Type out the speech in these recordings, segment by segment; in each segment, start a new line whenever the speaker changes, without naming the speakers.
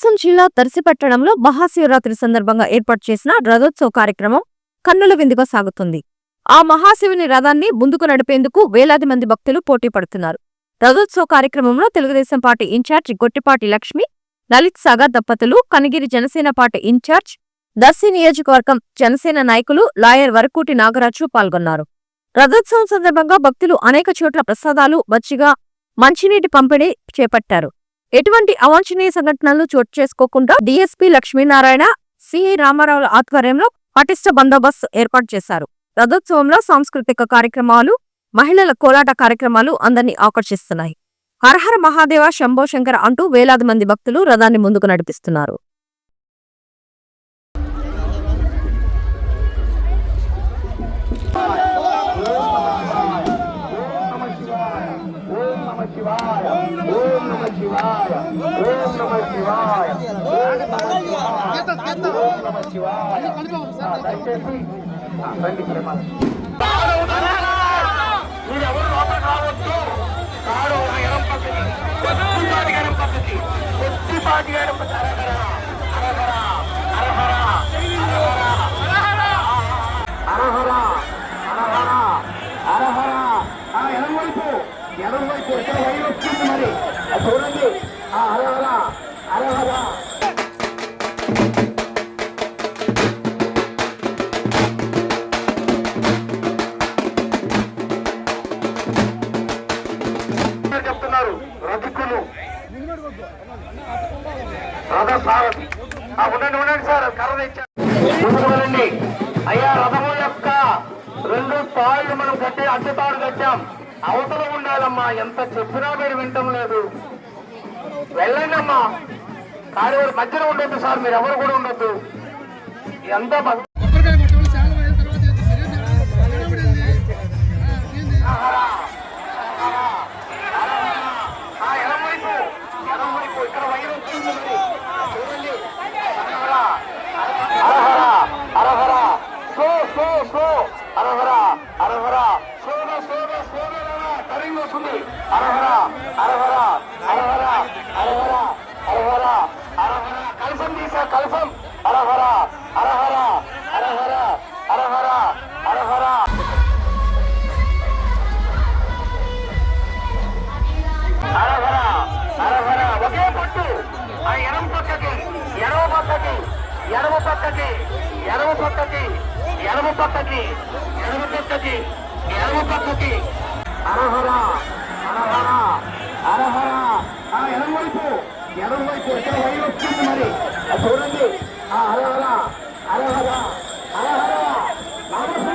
ప్రకాశం జిల్లా దర్శిపట్టణంలో మహాశివరాత్రి సందర్భంగా ఏర్పాటు చేసిన రథోత్సవ కార్యక్రమం కన్నుల విందుగా సాగుతుంది. ఆ మహాశివుని రథాన్ని ముందుకు నడిపేందుకు వేలాది మంది భక్తులు పోటీ పడుతున్నారు. రథోత్సవ కార్యక్రమంలో తెలుగుదేశం పార్టీ ఇన్ఛార్జ్ గొట్టిపాటి లక్ష్మి లలిత్ సాగర్ దంపతులు కనిగిరి జనసేన పార్టీ ఇన్ఛార్జ్ దర్శి నియోజకవర్గం జనసేన నాయకులు లాయర్ వరకూటి నాగరాజు పాల్గొన్నారు. రథోత్సవం సందర్భంగా భక్తులు అనేక చోట్ల ప్రసాదాలు మచ్చిగా మంచినీటి పంపిణీ చేపట్టారు. ఎటువంటి అవాంఛనీయ సంఘటనలు చోటు చేసుకోకుండా డిఎస్పీ లక్ష్మీనారాయణ సిఐ రామారావుల ఆధ్వర్యంలో పటిష్ట బందోబస్తు ఏర్పాటు చేశారు. రథోత్సవంలో సాంస్కృతిక కార్యక్రమాలు మహిళల కోలాట కార్యక్రమాలు అందరినీ ఆకర్షిస్తున్నాయి. హరహర మహాదేవ శంభో శంకర అంటూ వేలాది మంది భక్తులు రథాన్ని ముందుకు నడిపిస్తున్నారు.
శివాయ. ఓం నమ శివాయ. ఓం నమ శివాయ. దయచేసి ఆ, రండి ప్రేమ మీరెవరు లోపల కావచ్చు కారు ఒక ఎడం పక్కకి చెప్తున్నారు రథికులు రథ సారథి. ఆ, ఉండండి ఉండండి సార్ కర్ర ఇచ్చారు. ముందుకు అయ్యా రథము యొక్క రెండు తాళ్ళు మనం కట్టి అడ్డుతాడు కట్టాం. అవతల ఉండాలమ్మా ఎంత చెప్పినా మీరు వింటం లేదు. వెళ్ళండి అమ్మా. కానీ మధ్యలో ఉండొద్దు సార్ మీరు ఎవరు కూడా ఉండొద్దు. ఎంత ఎడమ పక్కకి ఎడమ పక్కకి ఎడమ పక్కకి ఎడమ పక్కకి ఎడమ పక్కకి. అరహర అరహర అరహర ఆ ఎడమ వైపు ఎడమ వైపు ఎక్కడ వై వస్తుంది మరి? చూడండి. ఆ అరహర అరహర అరహర అరహర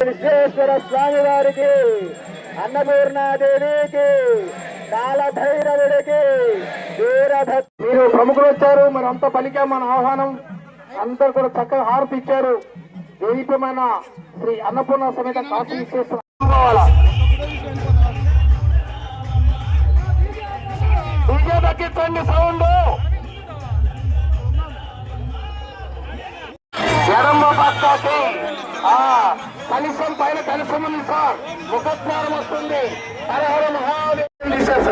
విశ్వేశ్వర స్వామి వారికి అన్నపూర్ణాదేవికి. కాలభైరవుడికి మీరు ప్రముఖులు వచ్చారు మరి అంతా పలికా మన ఆహ్వానం అందరు కూడా చక్కగా హారతి ఇచ్చారు. దేవీపమైన శ్రీ అన్నపూర్ణ సమేత కాశీ విశ్వేశ్వర డీజే తగ్గించండి సౌండ్. ఎడమ పక్కకి కలుషం పైన కలుషం ఉంది సార్. ముఖజ్ఞానం వస్తుంది. హరహర మహాదేవ్ পুলিশের